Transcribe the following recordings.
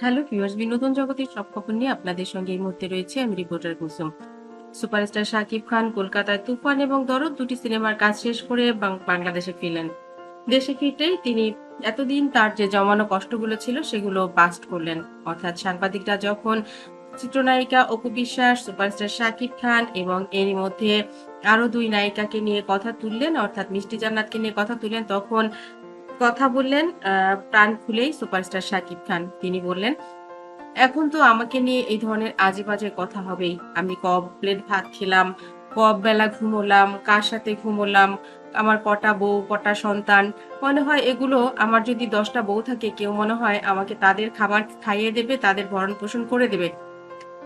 Hello viewers, বিনোদন জগতের সব খবর নিয়ে আপনাদের সঙ্গে এই মুহূর্তে রয়েছে আমি রিপোর্টার কুসুম। সুপারস্টার শাকিব খান কলকাতায় তুফান এবং দরদ দুটি সিনেমার কাজ শেষ করে বাংলাদেশে ফিরলেন। দেশে ফিরতেই তিনি এতদিন তার যে জমানো কষ্টগুলো ছিল সেগুলো বাস্ট করলেন। অর্থাৎ সাংবাদিকরা যখন চিত্রনায়িকা অপু বিশ্বাস, সুপারস্টার শাকিব খান এবং এরই মধ্যে আরও দুই নায়িকাকে নিয়ে কথা তুললেন, অর্থাৎ মিষ্টি জান্নাতকে নিয়ে কথা তুললেন, তখন কথা বললেন প্রাণ খুলেই সুপারস্টার শাকিব খান। তিনি বললেন, এখন তো আমাকে নিয়ে এই ধরনের আজে বাজে কথা হবেই। আমি কব প্লেট ভাত খেলাম, কব বেলা ঘুমোলাম, কার সাথে ঘুমোলাম, আমার কটা বউ, কটা সন্তান। মনে হয় এগুলো আমার যদি দশটা বউ থাকে, কেউ মনে হয় আমাকে তাদের খাবার খাইয়ে দেবে, তাদের ভরণ পোষণ করে দেবে।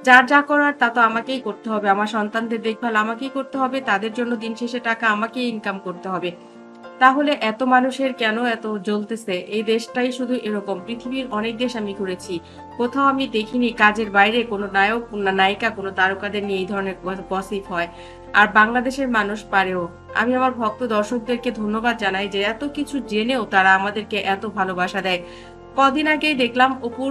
যার যা করার তা তো আমাকেই করতে হবে। আমার সন্তানদের দেখভাল আমাকেই করতে হবে। তাদের জন্য দিন শেষে টাকা আমাকেই ইনকাম করতে হবে। তাহলে এত মানুষের কেন এত জ্বলতেছে? এই দেশটাই শুধু এরকম। পৃথিবীর অনেক দেশ আমি ঘুরেছি। কোথাও আমি দেখিনি কাজের বাইরে কোনো নায়ক নায়িকা, কোনো তারকাদের নিয়ে এই ধরনের গসিপ হয়। আর বাংলাদেশের মানুষ পারেও। আমি আমার ভক্ত দর্শকদেরকে ধন্যবাদ জানাই যে এত কিছু জেনেও তারা আমাদেরকে এত ভালোবাসা দেয়। কদিন আগেই দেখলাম অপুর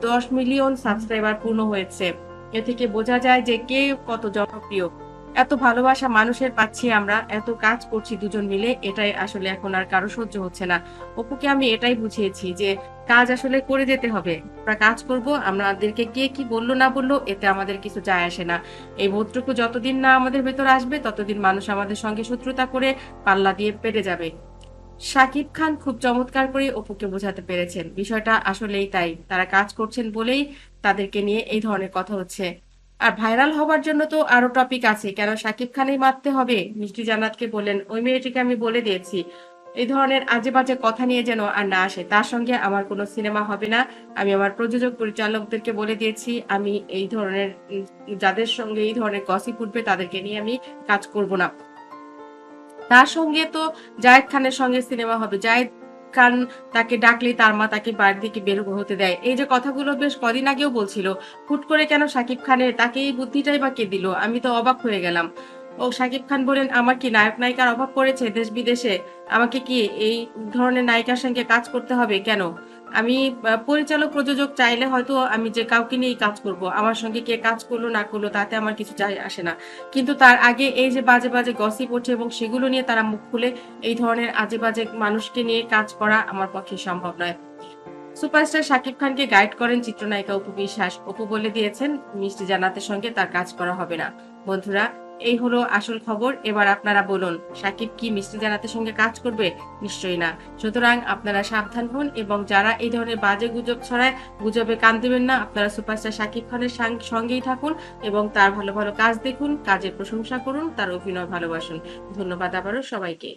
দশ মিলিয়ন সাবস্ক্রাইবার পূর্ণ হয়েছে। এ থেকে বোঝা যায় যে কে কত জনপ্রিয়। এত ভালোবাসা মানুষের পাচ্ছি আমরা, এত কাজ করছি দুজন মিলে, এটাই আসলে এখন আর কারও সহ্য হচ্ছে না। অপুকে আমি এটাই বুঝিয়েছি যে কাজ আসলে করে যেতে হবে। আমরা কাজ করব, আমাদেরকে কে কি বলল না বলল, এতে আমাদের কিছু যায় আসে না। এই বোধটুকু যতদিন না আমাদের ভেতর আসবে, ততদিন মানুষ আমাদের সঙ্গে শত্রুতা করে পাল্লা দিয়ে পেরে যাবে। শাকিব খান খুব চমৎকার করে অপুকে বোঝাতে পেরেছেন। বিষয়টা আসলেই তাই। তারা কাজ করছেন বলেই তাদেরকে নিয়ে এই ধরনের কথা হচ্ছে। আর ভাইরাল হবার জন্য তো আরও টপিক আছে। কেন শাকিব খানেই মারতে হবে? মিষ্টি জান্নাতকে বললেন, ওই মেয়েটিকে আমি বলে দিয়েছি। এই ধরনের আজে বাজে কথা নিয়ে যেন আর না আসে, তার সঙ্গে আমার কোনো সিনেমা হবে না। আমি আমার প্রযোজক, পরিচালকদেরকে বলে দিয়েছি, আমি এই ধরনের যাদের সঙ্গে এই ধরনের গসিপ উঠবে, তাদেরকে নিয়ে আমি কাজ করব না। তার সঙ্গে তো জায়েদ খানের সঙ্গে সিনেমা হবে। জায়েদ খান তাকে ডাকলে তার মা তাকে বাড়ি থেকে বের হতে দেয়। এই যে কথাগুলো বেশ কদিন আগেও বলছিল। হুট করে কেন সাকিব খানের? তাকে এই বুদ্ধিটাই বা কে দিল? আমি তো অবাক হয়ে গেলাম। ও সাকিব খান বলেন, আমার কি নায়ক নায়িকার অভাব পড়েছে দেশ বিদেশে? আমাকে কি এই ধরনের নায়িকার সঙ্গে কাজ করতে হবে কেন? আমি পরিচালক প্রযোজক চাইলে হয়তো আমি যে কাউকে নিয়েই কাজ করব, আমার সঙ্গে কে কাজ করল, না করল, তাতে আমার কিছু যায় আসে না। কিন্তু তার আগে এই যে বাজে বাজে গসিপ ওঠে এবং সেগুলো নিয়ে তারা মুখ খুলে এই ধরনের আজে বাজে মানুষকে নিয়ে কাজ করা আমার পক্ষে সম্ভব নয়। সুপারস্টার শাকিব খানকে গাইড করেন চিত্রনায়িকা অপু বিশ্বাস। অপু বলে দিয়েছেন, মিষ্টি জান্নাতের সঙ্গে তার কাজ করা হবে না। বন্ধুরা এই হলো আসল খবর। এবার আপনারা বলুন, সাকিব কি মিষ্টি জানাতের সঙ্গে কাজ করবে? নিশ্চয়ই না। সুতরাং আপনারা সাবধান হন এবং যারা এই ধরনের বাজে গুজব ছড়ায়, গুজবে কান দেবেন না। আপনারা সুপারস্টার সাকিব খানের সঙ্গেই থাকুন এবং তার ভালো ভালো কাজ দেখুন, কাজের প্রশংসা করুন, তার অভিনয় ভালোবাসুন। ধন্যবাদ আবারও সবাইকে।